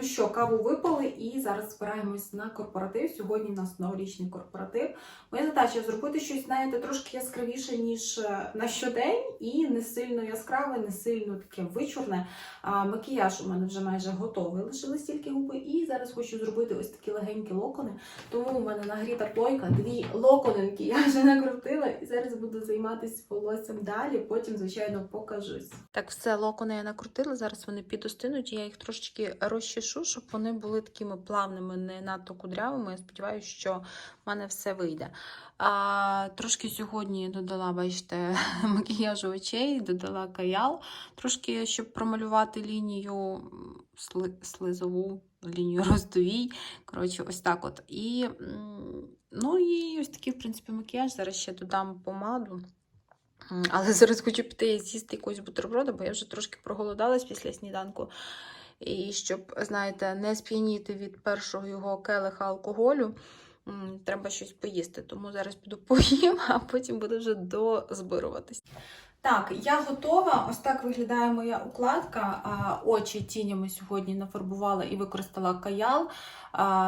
Ну що, каву випали і зараз збираємось на корпоратив. Сьогодні у нас новорічний корпоратив. Моя задача зробити щось, знаєте, трошки яскравіше, ніж е, на щодень, і не сильно яскраве, не сильно таке вичурне. А, макіяж у мене вже майже готовий, лишились тільки губи. І зараз хочу зробити ось такі легенькі локони. Тому у мене нагріта плойка, дві локонинки я вже накрутила, і зараз буду займатися волоссям далі. Потім, звичайно, покажусь. Так, все, локони я накрутила, зараз вони підостинуть, я їх трошечки розчешу, щоб вони були такими плавними, не надто кудрявими. Я сподіваюся, що в мене все вийде. А, трошки сьогодні додала, бачите, макіяжу очей, додала каял, трошки, щоб промалювати лінію сли, слизову, лінію роздовій. Коротше, ось так от. І, ну, і ось такий, в принципі, макіяж. Зараз ще додам помаду. Але зараз хочу піти і з'їсти якогось бутерброда, бо я вже трошки проголодалась після сніданку. І щоб, знаєте, не сп'яніти від першого його келиха алкоголю, треба щось поїсти. Тому зараз піду поїм, а потім буду вже дозбируватись. Так, я готова. Ось так виглядає моя укладка. Очі тінями сьогодні нафарбувала і використала каял.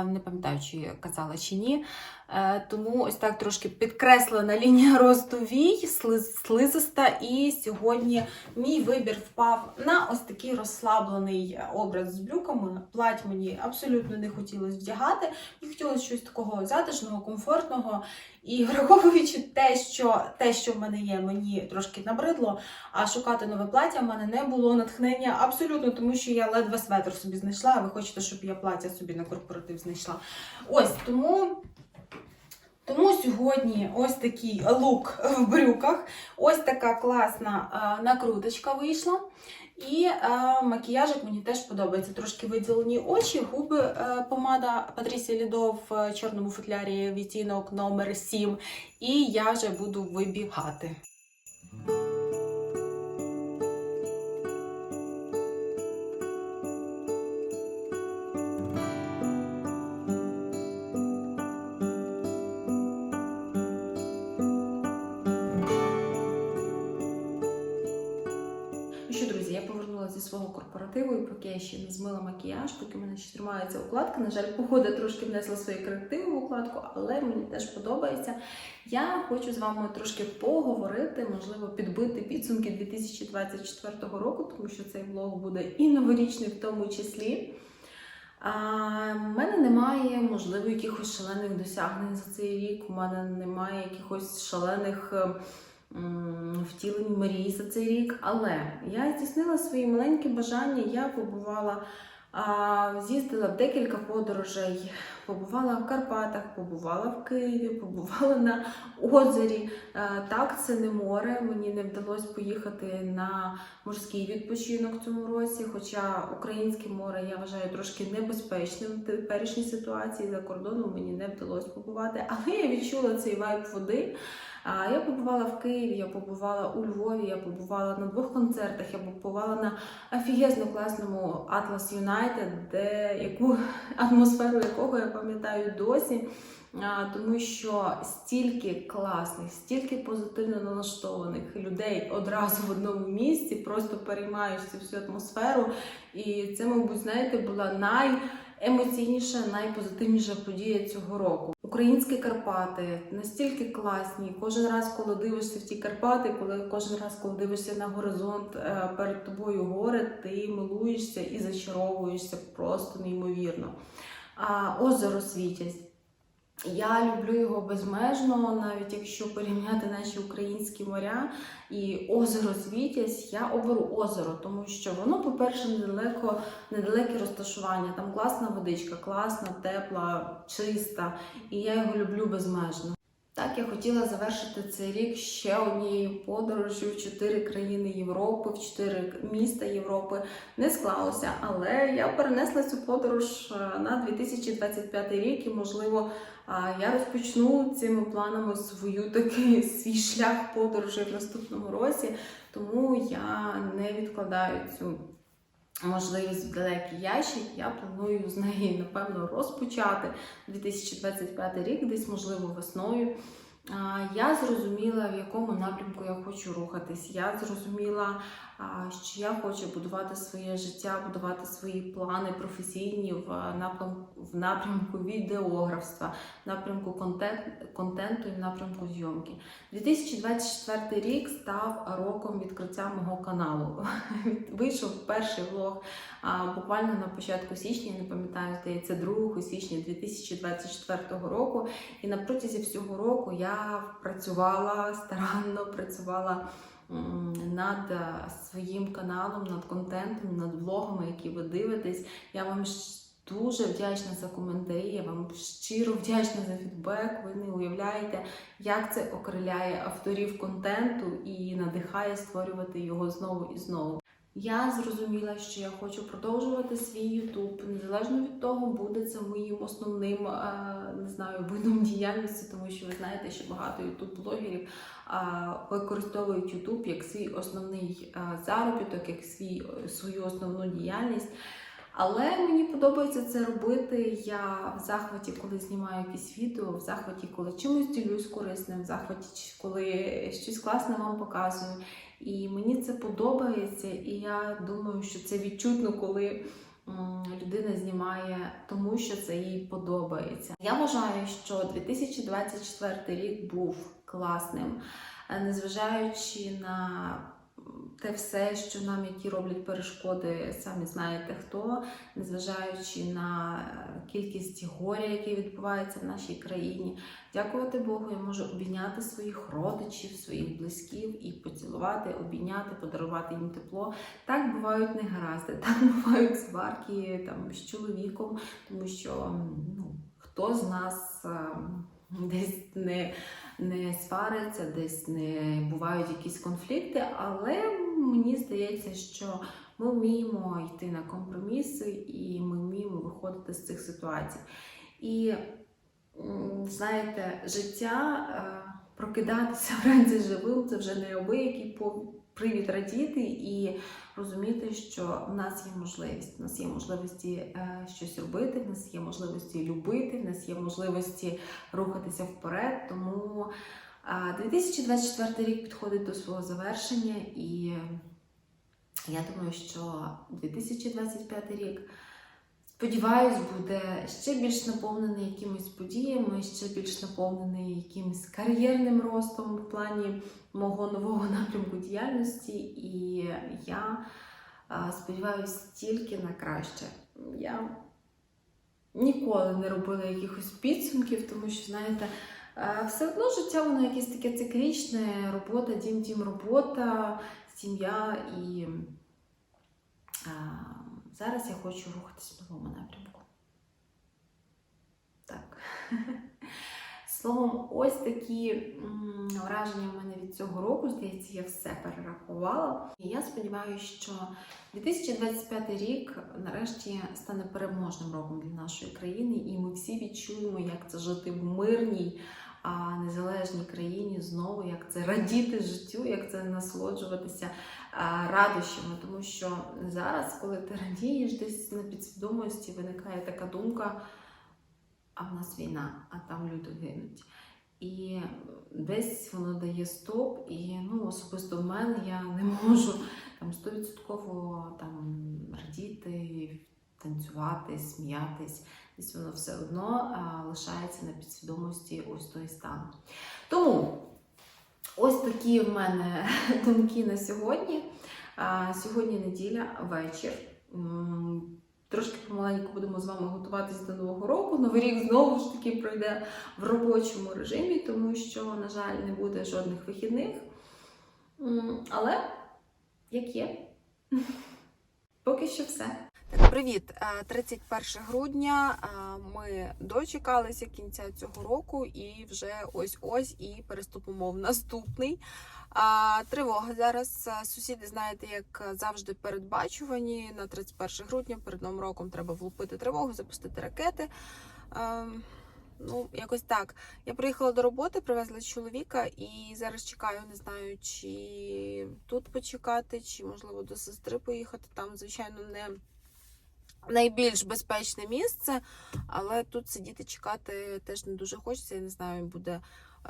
Не пам'ятаю, чи казала чи ні. Е, Тому ось так трошки підкреслена лінія росту вій, слизиста. І сьогодні мій вибір впав на ось такий розслаблений образ з блюками. Плать мені абсолютно не хотілося вдягати. І хотілося щось такого затишного, комфортного. І враховуючи те, що те, що в мене є, мені трошки набридло, а шукати нове плаття в мене не було натхнення абсолютно, тому що я ледве светр собі знайшла, а ви хочете, щоб я плаття собі на корпоратив знайшла. Ось тому. Тому сьогодні ось такий лук в брюках, ось така класна накруточка вийшла. І а, макіяжик мені теж подобається. Трошки виділені очі, губи, а, помада Патрісія Лідо в чорному футлярі відтінок номер 7. І я вже буду вибігати. Зі свого корпоративу, і поки я ще не змила макіяж, поки в мене ще тримається укладка. На жаль, погода трошки внесла свої корективи в укладку, але мені теж подобається. Я хочу з вами трошки поговорити, можливо, підбити підсумки 2024 року, тому що цей влог буде і новорічний в тому числі. В мене немає, можливо, якихось шалених досягнень за цей рік. У мене немає якихось шалених е, м, втілень мрій за цей рік. Але я здійснила свої маленькі бажання. Я побувала, з'їздила в декілька подорожей, побувала в Карпатах, побувала в Києві, побувала на озері. Е, Так, це не море. Мені не вдалося поїхати на морський відпочинок в цьому році. Хоча українське море я вважаю трошки небезпечним в теперішній ситуації за кордоном мені не вдалося побувати. Але я відчула цей вайб води. Я побувала в Києві, я побувала у Львові, я побувала на двох концертах, я побувала на офігезно класному Atlas United, де яку атмосферу якого я пам'ятаю досі. Тому що стільки класних, стільки позитивно налаштованих людей одразу в одному місці, просто переймаєш цю всю атмосферу. І це, мабуть, знаєте, була найемоційніша, найпозитивніша подія цього року. Українські Карпати настільки класні. Кожен раз, коли дивишся в ті Карпати, коли кожен раз, коли дивишся на горизонт е, перед тобою гори, ти милуєшся і зачаровуєшся просто неймовірно. А озеро Світязь. Я люблю його безмежно, навіть якщо порівняти наші українські моря і озеро Світязь, я оберу озеро, тому що воно, по-перше, недалеко, недалеке розташування. Там класна водичка, класна, тепла, чиста, і я його люблю безмежно. Так, я хотіла завершити цей рік ще однією подорожю в чотири країни Європи, в чотири міста Європи. Не склалося, але я перенесла цю подорож е, на 2025 рік, і можливо, я розпочну цими планами свою такий свій шлях подорожі в наступному році. Тому я не відкладаю цю можливість в далекий ящик. Я планую з неї, напевно, розпочати 2025 рік, десь, можливо, весною. Я зрозуміла, в якому напрямку я хочу рухатись. Я зрозуміла, що я хочу будувати своє життя, будувати свої плани професійні в напрямку, в напрямку відеографства, напрямку контент, контенту і в напрямку зйомки. 2024 рік став роком відкриття мого каналу. Вийшов перший влог буквально на початку січня, не пам'ятаю, здається, 2 січня 2024 року. І на протязі всього року я працювала старанно, працювала над е, своїм каналом, над контентом, над влогами, які ви дивитесь. Я вам дуже вдячна за коментарі, я вам щиро вдячна за фідбек. Ви не уявляєте, як це окриляє авторів контенту і надихає створювати його знову і знову. Я зрозуміла, що я хочу продовжувати свій YouTube, незалежно від того, буде це моїм основним е, не знаю, видом діяльності, тому що ви знаєте, що багато YouTube-блогерів е, використовують YouTube як свій основний е, заробіток, як свій, свою основну діяльність. Але мені подобається це робити. Я в захваті, коли знімаю якісь відео, в захваті, коли чимось ділюсь корисним, в захваті, коли щось класне вам показую. І мені це подобається, і я думаю, що це відчутно, коли людина знімає, тому що це їй подобається. Я вважаю, що 2024 рік був класним, е, незважаючи на те все, що нам, які роблять перешкоди, самі знаєте хто, незважаючи на е, кількість горя, яке відбувається в нашій країні. Дякувати Богу, я можу обійняти своїх родичів, своїх близьких і поцілувати, обійняти, подарувати їм тепло. Так бувають негаразди, так бувають сварки там з чоловіком, тому що ну, хто з нас ем, десь не, не свариться, десь не бувають якісь конфлікти, але мені здається, що ми вміємо йти на компроміси і ми вміємо виходити з цих ситуацій. І знаєте, життя е, прокидатися вранці живим це вже неабиякий по- привід радіти і розуміти, що в нас є можливість. В нас є можливості е, щось робити, в нас є можливості любити, в нас є можливості рухатися вперед. Тому 2024 рік підходить до свого завершення, і я думаю, що 2025 рік. Сподіваюсь, буде ще більш наповнений якимись подіями, ще більш наповнений якимось кар'єрним ростом в плані мого нового напрямку діяльності. І я сподіваюся тільки на краще. Я ніколи не робила якихось підсумків, тому що, знаєте, все одно життя воно якесь таке циклічне, робота, дім, дім, робота, сім'я і. а, Зараз я хочу рухатися в новому напрямку. Так. Словом, ось такі враження в мене від цього року. Здається, я все перерахувала. І я сподіваюся, що 2025 рік нарешті стане переможним роком для нашої країни, і ми всі відчуємо, як це жити в мирній, а, незалежній країні знову, як це радіти життю, як це насолоджуватися а, радощами. Тому що зараз, коли ти радієш, десь на підсвідомості виникає така думка. А в нас війна, а там люди гинуть. І десь воно дає стоп, і ну, особисто в мене я не можу там стовідсотково там радіти, танцювати, сміятись. Десь воно все одно а, лишається на підсвідомості ось той стан. Тому ось такі в мене думки на сьогодні. А, сьогодні неділя, вечір. Трошки помаленьку будемо з вами готуватись до Нового року. Новий рік знову ж таки пройде в робочому режимі, тому що, на жаль, не буде жодних вихідних. Але як є, поки що все. Привіт! Е, 31 грудня. е, Ми дочекалися кінця цього року і вже ось-ось і переступимо в наступний. Тривога зараз. Е, Сусіди, знаєте, як завжди передбачувані. На 31 грудня перед новим роком треба влупити тривогу, запустити ракети. Ну, якось так. Я приїхала до роботи, привезла чоловіка і зараз чекаю, не знаю, чи тут почекати, чи можливо до сестри поїхати. Там, звичайно, не найбільш безпечне місце, але тут сидіти чекати теж не дуже хочеться. Я не знаю, буде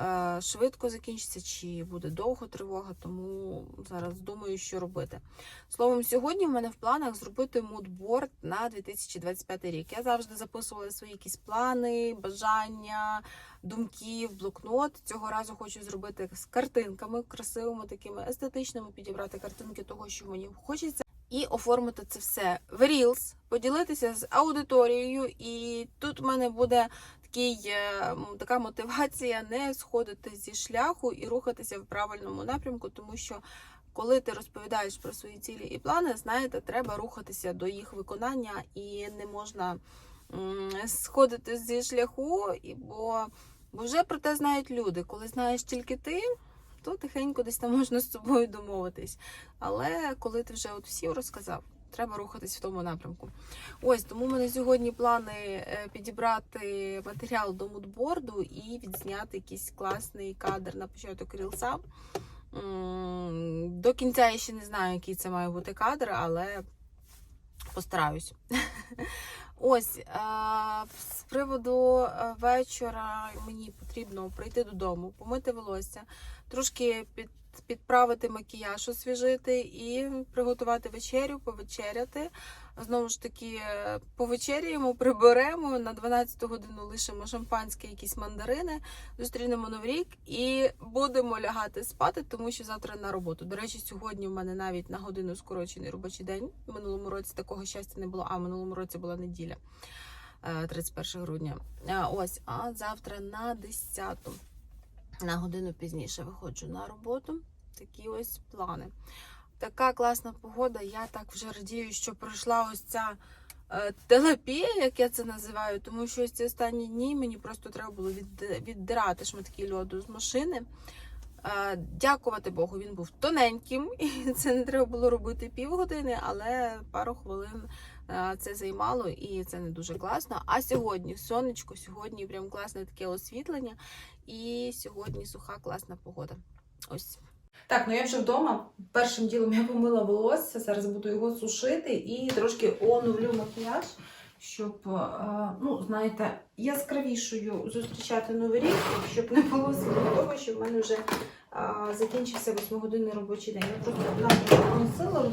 е, швидко закінчиться, чи буде довго тривога, тому зараз думаю, що робити. Словом, сьогодні в мене в планах зробити мудборд на 2025 рік. Я завжди записувала свої якісь плани, бажання, думки в блокнот. Цього разу хочу зробити з картинками красивими, такими естетичними, підібрати картинки того, що мені хочеться. І оформити це все в Reels, поділитися з аудиторією. І тут в мене буде такий, е, така мотивація не сходити зі шляху і рухатися в правильному напрямку, тому що коли ти розповідаєш про свої цілі і плани, знаєте, треба рухатися до їх виконання і не можна сходити зі шляху, бо, бо вже про те знають люди. Коли знаєш тільки ти, то тихенько десь там можна з собою домовитись. Але коли ти вже от всім розказав, треба рухатись в тому напрямку. Ось тому в мене сьогодні плани е, підібрати матеріал до мудборду і відзняти якийсь класний кадр на початок рілса. До кінця я ще не знаю, який це має бути кадр, але постараюсь. Ось е, з приводу е, вечора мені потрібно прийти додому, помити волосся, трошки під, підправити макіяж, освіжити і приготувати вечерю, повечеряти. Знову ж таки, е, повечеряємо, приберемо на 12 годину лишимо шампанське, якісь мандарини, зустрінемо новий рік і будемо лягати спати, тому що завтра на роботу. До речі, сьогодні в мене навіть на годину скорочений робочий день. В минулому році такого щастя не було, а в минулому році була неділя, е, 31 грудня. Е, Ось, а завтра на 10 на годину пізніше виходжу на роботу. Такі ось плани. Така класна погода. Я так вже радію, що пройшла ось ця е, терапія, як я це називаю, тому що ось ці останні дні мені просто треба було від, віддирати шматки льоду з машини. Е, дякувати Богу, він був тоненьким, і це не треба було робити півгодини, але пару хвилин це займало і це не дуже класно. А сьогодні сонечко, сьогодні прям класне таке освітлення, і сьогодні суха класна погода. Ось. Так, ну я вже вдома. Першим ділом я помила волосся, зараз буду його сушити і трошки оновлю макіяж, щоб, е, ну, знаєте, яскравішою зустрічати новий рік, щоб не було того, що в мене вже е, закінчився 8-годинний робочий день. Я просто консилер.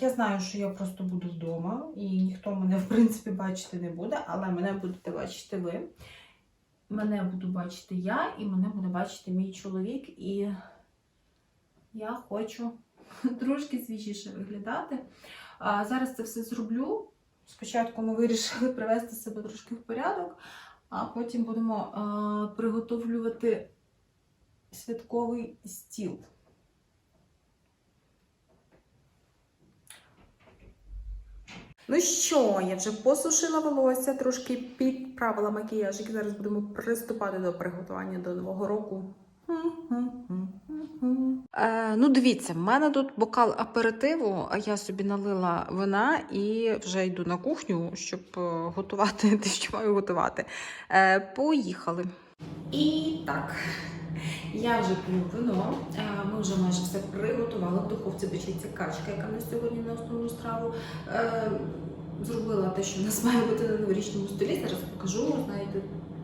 Я знаю, що я просто буду вдома, і ніхто мене, в принципі, бачити не буде, але мене будете бачити ви. Мене буду бачити я, і мене буде бачити мій чоловік, і я хочу трошки свіжіше виглядати. А, зараз це все зроблю. Спочатку ми вирішили привести себе трошки в порядок, а потім будемо а, приготовлювати святковий стіл. Ну що, я вже посушила волосся, трошки підправила макіяж, і зараз будемо приступати до приготування до нового року. Е, ну, дивіться, в мене тут бокал аперитиву, а я собі налила вина і вже йду на кухню, щоб е, готувати те, що маю готувати. Е, поїхали. І так, я вже п'ю вино. Е, Ми вже майже все приготували. В духовці печеться качка, яка на сьогодні на основну страву. Е, Зробила те, що в нас має бути на новорічному столі. Зараз покажу, знаєте,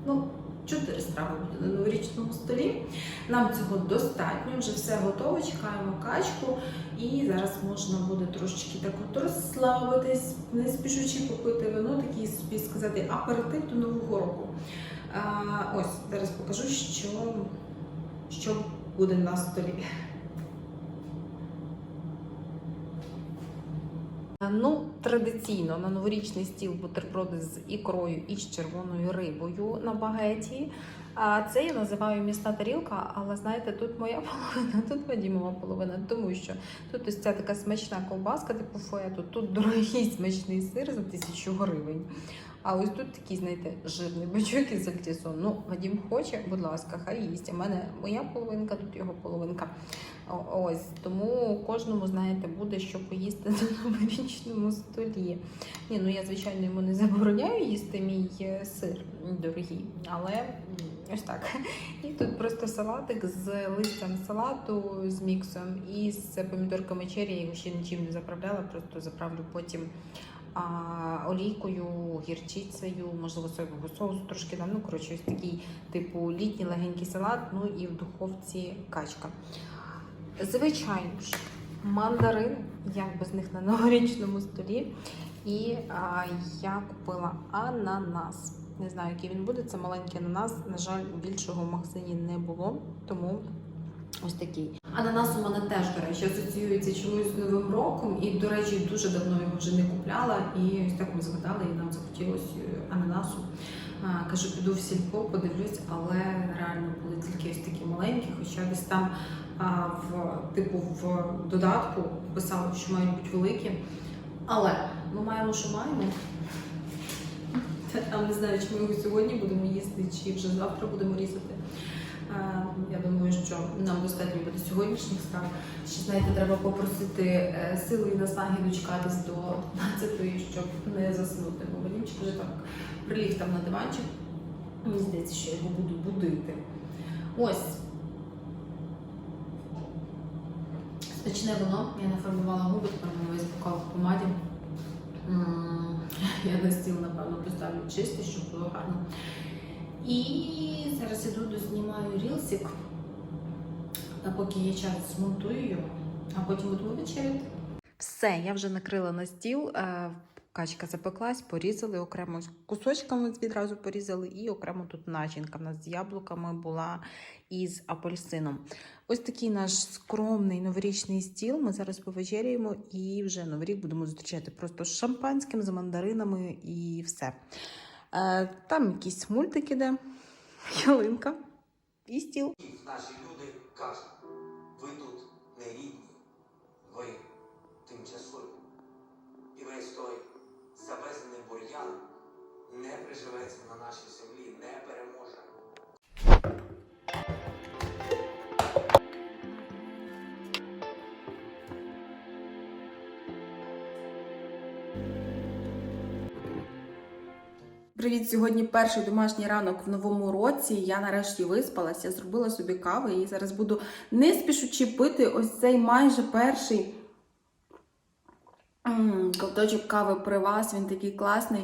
ну, чотири страви буде на новорічному столі. Нам цього достатньо, вже все готово. Чекаємо качку. І зараз можна буде трошечки так от розслабитись, не спішучи попити вино, такий собі сказати, аперитив до нового року. А, ось зараз покажу, що, що буде на столі. Ну, традиційно на новорічний стіл бутерброди з ікрою і з червоною рибою на багеті. А це я називаю місна тарілка, але знаєте, тут моя половина, тут Вадімова половина, тому що тут ось ця така смачна ковбаска, типу фету, тут дорогий смачний сир за тисячу гривень. А ось тут такий, знаєте, жирний бичок із сальтісон. Ну, Вадім хоче, будь ласка, хай їсть. У мене моя половинка, тут його половинка. Ось тому кожному, знаєте, буде що поїсти на новорічному столі. Ні, ну я звичайно йому не забороняю їсти мій е, сир дорогий, але ось так. І тут просто салатик з листям салату з міксом і з помідорками черрі. Я його ще нічим не заправляла, просто заправлю потім олійкою, гірчицею, можливо, соєвого соусу трошки дам. Ну, коротше, ось такий типу літній легенький салат, ну і в духовці качка. Звичайно ж, мандарин, як без них на новорічному столі. І а, я купила ананас. Не знаю, який він буде. Це маленький ананас. На жаль, більшого в магазині не було, тому ось такий. Ананас у мене теж, до речі, асоціюється чомусь з Новим роком. І, до речі, дуже давно його вже не купляла. І ось так ми згадали, і нам захотілося е, ананасу. А, кажу, піду в сільпо, подивлюсь, але реально були тільки ось такі маленькі, хоча десь там а, в типу в додатку писало, що мають бути великі. Але ми маємо, що маємо. Та Там не знаю, чи ми його сьогодні будемо їсти, чи вже завтра будемо різати. Е, Я думаю, що нам достатньо буде сьогоднішніх страв. Ще знаєте, треба попросити е, сили і наснаги дочекатись до 12-ї, щоб не заснути. Бо Валінчик вже так приліг там на диванчик. Мені здається, що я його буду будити. Ось. Смачне воно. Я нафарбувала губи, тепер мене весь бокал в помаді. Я на стіл, напевно, поставлю чистий, щоб було гарно. І зараз іду дознімаю рілсик, а поки є час змонтую його, а потім будемо вечеряти. Все, я вже накрила на стіл. е, Качка запеклась, порізали окремо кусочками відразу порізали, і окремо тут начинка. У нас з яблуками була і з апельсином. Ось такий наш скромний новорічний стіл. Ми зараз повечеряємо і вже новий рік будемо зустрічати просто з шампанським, з мандаринами і все. Е, Там якісь мультики, де ялинка і стіл. Наші люди кажуть, ви тут не рідні, ви тимчасові. І весь той завезений бур'ян не приживеться на нашій Привіт! Сьогодні перший домашній ранок в новому році. Я нарешті виспалася, зробила собі кави і зараз буду не спішучи пити ось цей майже перший ковточок кави при вас. Він такий класний.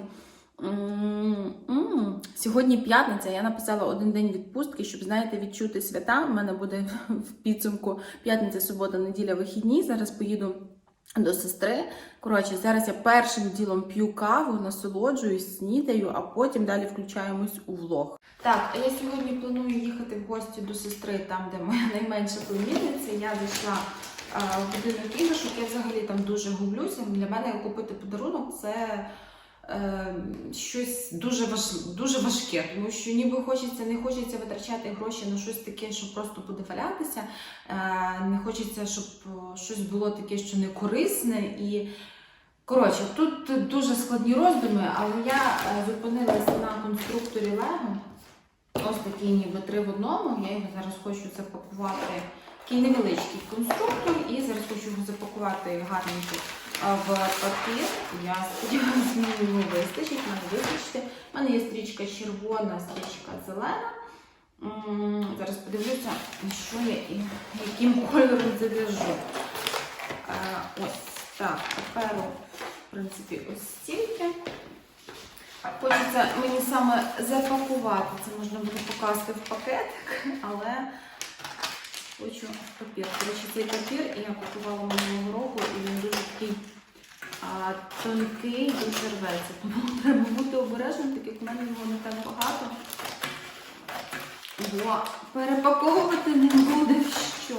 Сьогодні п'ятниця. Я написала один день відпустки, щоб знаєте, відчути свята. У мене буде в підсумку п'ятниця, субота, неділя, вихідні. Зараз поїду до сестри. Коротше, зараз я першим ділом п'ю каву, насолоджуюсь, снідаю, а потім далі включаємось у влог. Так, я сьогодні планую їхати в гості до сестри, там, де моя найменша племінниця. Я зайшла в будинок іграшок. Я взагалі там дуже гублюся. Для мене купити подарунок це. Е, Щось дуже важ... дуже важке, тому що ніби хочеться, не хочеться витрачати гроші на щось таке, що просто буде валятися. Е, Не хочеться, щоб щось було таке, що не корисне. І коротше, тут дуже складні роздуми, але я е, зупинилася на конструкторі Лего. Ось такий ніби три в одному. Я його зараз хочу запакувати. Такий невеличкий конструктор, і зараз хочу його запакувати гарненько е, в папір. Я сподіваюся, мені його вистачить, мене вистачить. У мене є стрічка червона, стрічка зелена. Зараз подивлюся, що я і яким кольором зав'яжу. Е, Ось так, паперу, в принципі, ось стільки. Хочеться мені саме запакувати. Це можна буде покласти в пакетик, але хочу папір. Речі, цей папір я купувала минулого року, і він дуже такий а, тонкий, дуже рветься. Тому треба бути обережним, так як в мене його не так багато. Бо перепаковувати не буде що.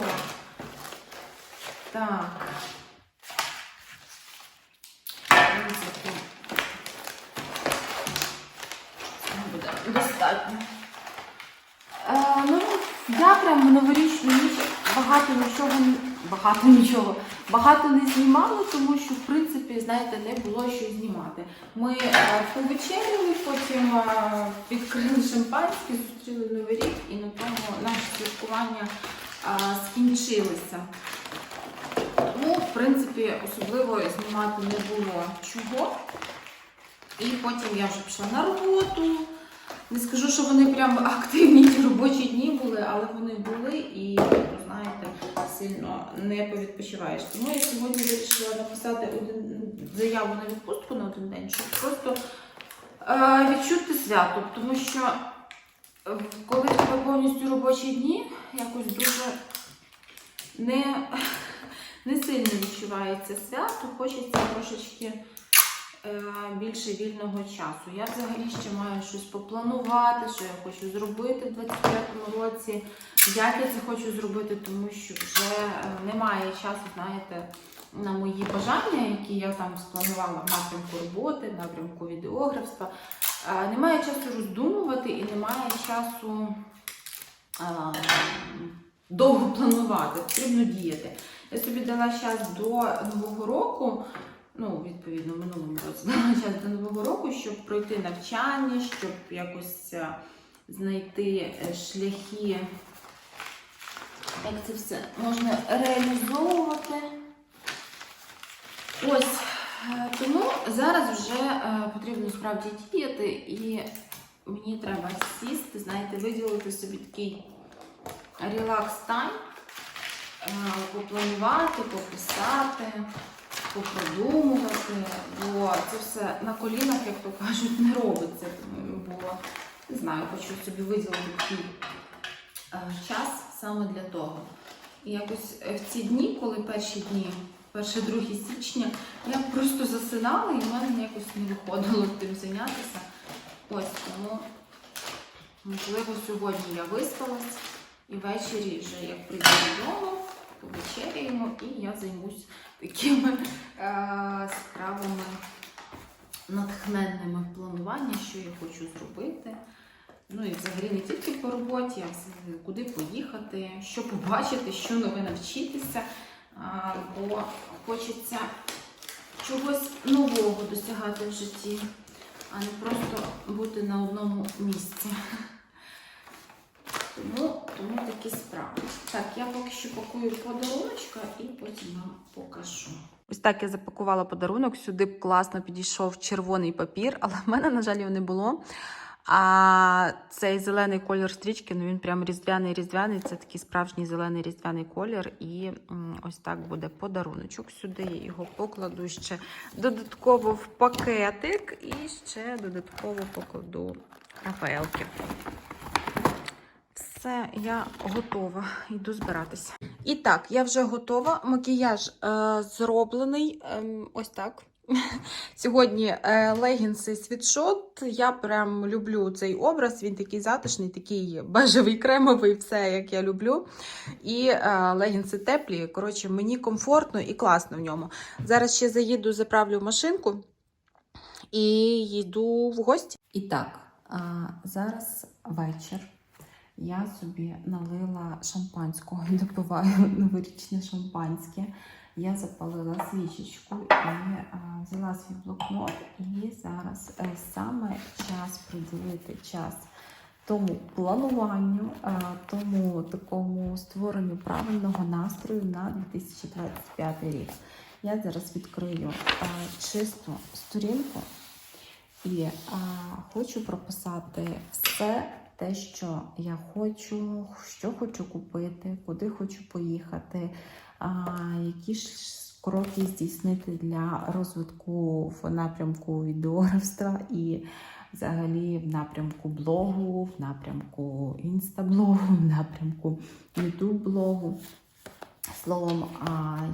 Так. Буде достатньо. Е, ну, я прям в новорічну ніч багато нічого, багато нічого, багато не знімала, тому що, в принципі, знаєте, не було що знімати. Ми е, повечеряли, потім е, відкрили шампанське, зустріли Новий рік і на тому наше святкування е, скінчилися. Тому, в принципі, особливо знімати не було чого. І потім я вже пішла на роботу. Не скажу, що вони прям активні ті робочі дні були, але вони були і знаєте, сильно не повідпочиваєш. Тому я сьогодні вирішила написати один заяву на відпустку на один день, щоб просто е, відчути свято, тому що е, коли тебе повністю робочі дні, якось дуже не, не сильно відчувається свято, хочеться трошечки більше вільного часу. Я взагалі ще маю щось попланувати, що я хочу зробити в 25-му році. Як я це хочу зробити, тому що вже е, немає часу, знаєте, на мої бажання, які я там спланувала в напрямку роботи, напрямку відеографства. Е, Немає часу роздумувати і немає часу е, довго планувати, потрібно діяти. Я собі дала час до Нового року, ну, відповідно, в минулому році дала до Нового року, щоб пройти навчання, щоб якось е, знайти е, шляхи, як це все можна реалізовувати. Ось. е, Тому зараз вже потрібно справді діяти, і мені треба сісти, знаєте, виділити собі такий релакс тайм, попланувати, пописати, попродумувати, бо це все на колінах, як то кажуть, не робиться. Бо не знаю, хочу собі виділити такий е, час саме для того. І якось е, в ці дні, коли перші дні, 1-2 січня, я просто засинала і в мене якось не виходило тим зайнятися. Ось тому, можливо, сьогодні я виспалась, і ввечері вже як прийду додому, повечеряємо, і я займусь такими е- справами натхненними планування, що я хочу зробити. Ну і взагалі не тільки по роботі, а куди поїхати, що побачити, що нове навчитися. Бо хочеться чогось нового досягати в житті, а не просто бути на одному місці. Тому, тому такі справи. Так, я поки що пакую подаруночка і потім вам покажу. Ось так я запакувала подарунок. Сюди б класно підійшов червоний папір, але в мене, на жаль, його не було. А цей зелений колір стрічки, ну він прям різдвяний різдвяний. Це такий справжній зелений різдвяний колір. І ось так буде подаруночок. Сюди я його покладу ще додатково в пакетик і ще додатково покладу Рафаелки. Все, я готова. Йду збиратися. І так, я вже готова. Макіяж е, зроблений. Ем, ось так. Сьогодні е, легінси світшот. Я прям люблю цей образ. Він такий затишний, такий бежевий, кремовий, все як я люблю. І е, легінси теплі. Коротше, мені комфортно і класно в ньому. Зараз ще заїду, заправлю машинку і йду в гості. І так, а, зараз вечір. Я собі налила шампанського допиваю новорічне шампанське. Я запалила свічечку і а, взяла свій блокнот. І зараз е, саме час приділити час тому плануванню, а, тому такому створенню правильного настрою на 2025 рік. Я зараз відкрию а, чисту сторінку і а, хочу прописати все те, що я хочу, що хочу купити, куди хочу поїхати, які ж кроки здійснити для розвитку в напрямку відеографства і взагалі в напрямку блогу, в напрямку інстаблогу, в напрямку ютуб-блогу. Словом,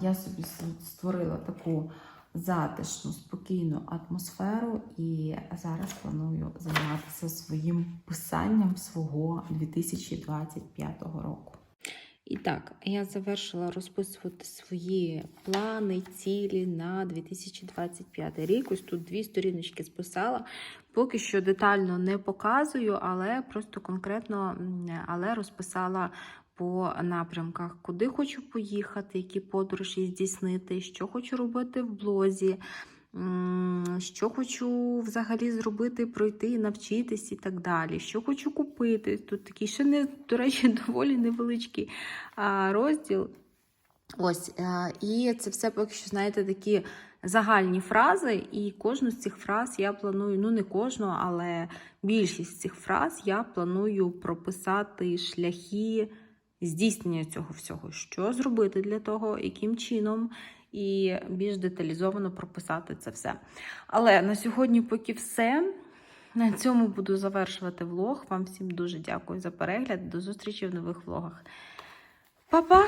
я собі створила таку затишну, спокійну атмосферу, і зараз планую займатися своїм писанням свого 2025 року. І так, я завершила розписувати свої плани, цілі на 2025 рік. Ось тут дві сторіночки списала. Поки що детально не показую, але просто конкретно але розписала по напрямках, куди хочу поїхати, які подорожі здійснити, що хочу робити в блозі, що хочу взагалі зробити, пройти, навчитись і так далі. Що хочу купити. Тут такий ще не, до речі, доволі невеличкий розділ. Ось, е, і це все поки що, знаєте, такі загальні фрази, і кожну з цих фраз я планую, ну не кожну, але більшість цих фраз я планую прописати шляхи здійснення цього всього, що зробити для того, яким чином, і більш деталізовано прописати це все. Але на сьогодні поки все. На цьому буду завершувати влог. Вам всім дуже дякую за перегляд. До зустрічі в нових влогах. Па-па!